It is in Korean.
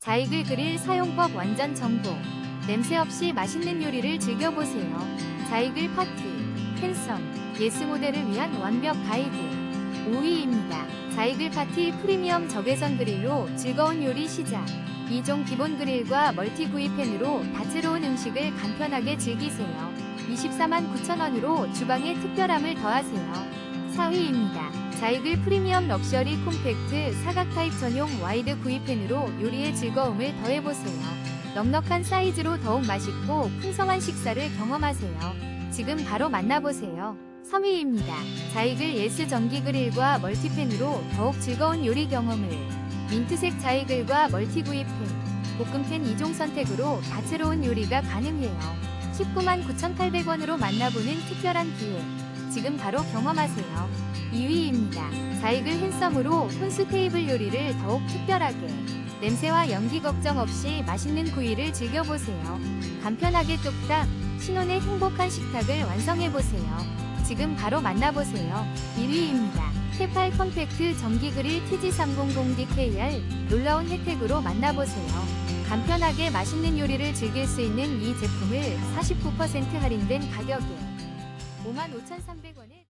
자이글 그릴 사용법 완전 정보. 냄새 없이 맛있는 요리를 즐겨보세요. 자이글 파티. 팬썸. 예스 모델을 위한 완벽 가이드. 5위입니다. 자이글 파티 프리미엄 적외선 그릴로 즐거운 요리 시작. 2종 기본 그릴과 멀티 구이팬으로 다채로운 음식을 간편하게 즐기세요. 24만 9천원으로 주방에 특별함을 더하세요. 4위입니다. 자이글 프리미엄 럭셔리 콤팩트 사각 타입 전용 와이드 구이팬으로 요리의 즐거움을 더해보세요. 넉넉한 사이즈로 더욱 맛있고 풍성한 식사를 경험하세요. 지금 바로 만나보세요. 3위입니다. 자이글 예스 전기 그릴과 멀티팬으로 더욱 즐거운 요리 경험을 민트색 자이글과 멀티 구이팬, 볶음팬 2종 선택으로 다채로운 요리가 가능해요. 19만 9,800원으로 만나보는 특별한 기회. 지금 바로 경험하세요. 2위입니다. 자이글 핸섬으로 혼수 테이블 요리를 더욱 특별하게. 냄새와 연기 걱정 없이 맛있는 구이를 즐겨보세요. 간편하게 뚝딱, 신혼의 행복한 식탁을 완성해보세요. 지금 바로 만나보세요. 1위입니다. 테팔 컴팩트 전기 그릴 TG300DKR 놀라운 혜택으로 만나보세요. 간편하게 맛있는 요리를 즐길 수 있는 이 제품을 49% 할인된 가격에 55,300원에